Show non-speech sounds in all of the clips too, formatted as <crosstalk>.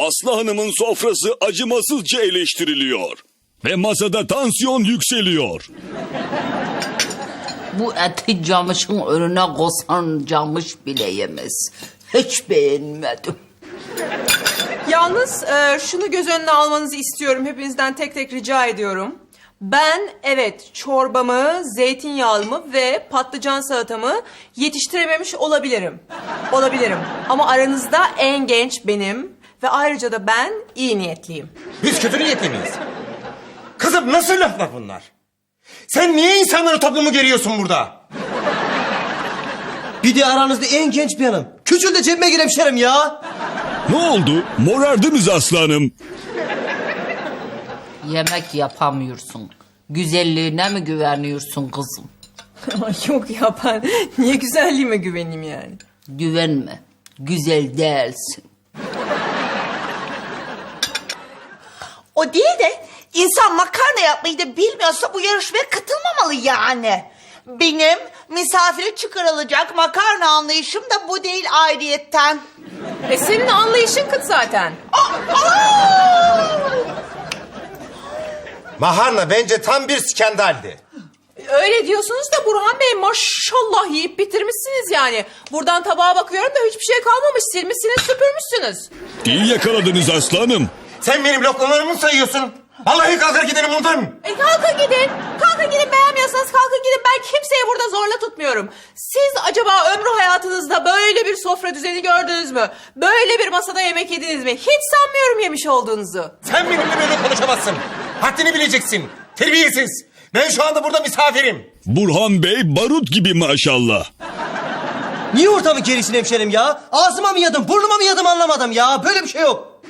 Aslı Hanım'ın sofrası acımasızca eleştiriliyor. Ve masada tansiyon yükseliyor. Bu eti camışın önüne kosan camış bile yemez. Hiç beğenmedim. Yalnız e, şunu göz önüne almanızı istiyorum. Hepinizden tek tek rica ediyorum. Ben evet çorbamı, zeytinyağlımı ve patlıcan salatamı yetiştirememiş olabilirim. Olabilirim. Ama aranızda en genç benim ve ayrıca da ben iyi niyetliyim. Biz kötü niyetli miyiz? Kızım nasıl laflar bunlar? Sen niye insanları toplumu geriyorsun burada? Bir de aranızda en genç benim. Küçül de cebime gir hemşerim ya. Ne oldu? Morardınız Aslı Hanım. Yemek yapamıyorsun. Güzelliğine mi güveniyorsun kızım? <laughs> Ay Yok ya ben niye güzelliğime güveneyim yani? Güvenme. Güzel değilsin. O değil de insan makarna yapmayı da bilmiyorsa bu yarışmaya katılmamalı yani. Benim misafire çıkarılacak makarna anlayışım da bu değil ayrıyetten. E senin anlayışın kıt zaten. Maharna bence tam bir skandaldi. Öyle diyorsunuz da Burhan Bey maşallah yiyip bitirmişsiniz yani. Buradan tabağa bakıyorum da hiçbir şey kalmamış. Silmişsiniz süpürmüşsünüz. İyi yakaladınız Aslı Hanım. Sen benim lokmalarımı sayıyorsun. Vallahi kalkar giderim buradan. E kalkın gidin. Kalkın gidin beğenmiyorsanız kalkın gidin. Ben kimseyi burada zorla tutmuyorum. Siz acaba ömrü hayatınızda böyle bir sofra düzeni gördünüz mü? Böyle bir masada yemek yediniz mi? Hiç sanmıyorum yemiş olduğunuzu. Sen benimle böyle konuşamazsın. Haddini bileceksin. Terbiyesiz. Ben şu anda burada misafirim. Burhan Bey barut gibi maşallah. Niye ortamı gerisin hemşerim ya? Ağzıma mı yadım, burnuma mı yadım anlamadım ya. Böyle bir şey yok.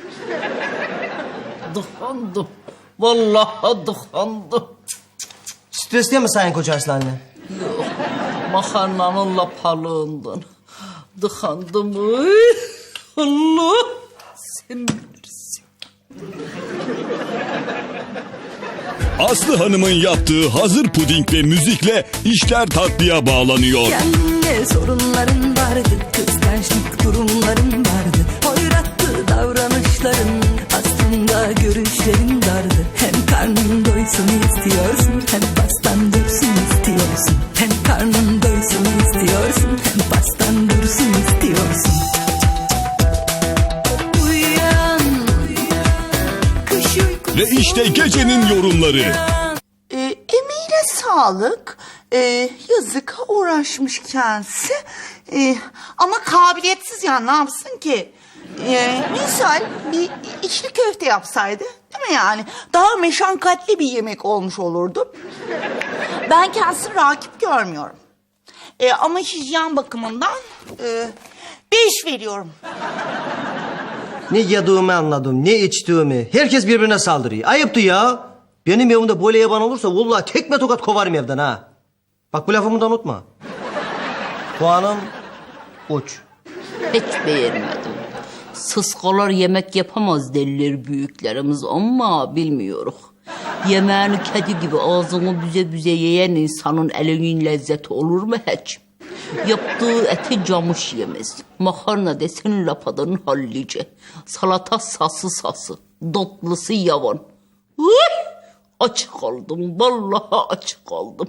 Dıkandım. Vallahi dıkandım. Stresli mi sayın koca aslanlı? Makarnanın lapalığından. Dıkandım. Ay, Allah. Sen bilirsin. Aslı Hanım'ın yaptığı hazır puding ve müzikle işler tatlıya bağlanıyor. Kendine sorunların vardı Kıskançlık durumların vardı Hoyrattı davranışların Görüşlerin vardı Hem karnın doysun istiyorsun Hem pastan dursun istiyorsun Hem karnın doysun istiyorsun Hem pastan dursun istiyorsun Uyan Kış uykusu Ve işte gecenin yorumları. Ee, emeğine sağlık. Ee, yazık uğraşmış kendisi. Ee, ama kabiliyetsiz ya ne yapsın ki? Ee, misal bir içli köfte yapsaydı değil mi yani? Daha meşakkatli bir yemek olmuş olurdu. Ben kendisini rakip görmüyorum. Ee, ama hijyen bakımından e, beş veriyorum. Ne yediğimi anladım, ne içtiğimi. Herkes birbirine saldırıyor. Ayıptı ya. Benim evimde böyle yaban olursa vallahi tekme tokat kovarım evden ha. Bak bu lafımı da unutma. Puanım uç. Hiç beğenmedim. Sıskalar yemek yapamaz derler büyüklerimiz ama bilmiyoruz. Yemeğini kedi gibi ağzını büze büze yiyen insanın elinin lezzeti olur mu hiç? Yaptığı eti camış yemez. Makarna desen lapadan hallice. Salata sası sası. Dotlusu yavan. Uy! Aç kaldım. Vallahi aç kaldım.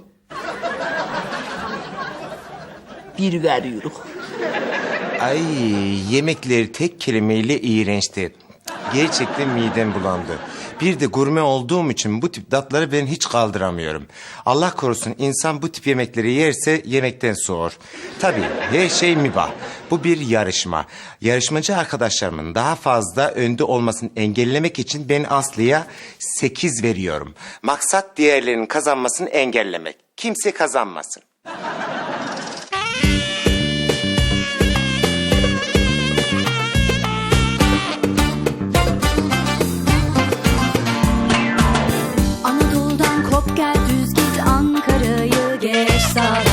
Bir veriyoruz. Ay yemekleri tek kelimeyle iğrençti. Gerçekten midem bulandı. Bir de gurme olduğum için bu tip tatları ben hiç kaldıramıyorum. Allah korusun insan bu tip yemekleri yerse yemekten soğur. Tabii her şey mübah. Bu bir yarışma. Yarışmacı arkadaşlarımın daha fazla önde olmasını engellemek için ben Aslı'ya 8 veriyorum. Maksat diğerlerinin kazanmasını engellemek. Kimse kazanmasın. Çabuk gel düz git Ankara'yı geç sağdan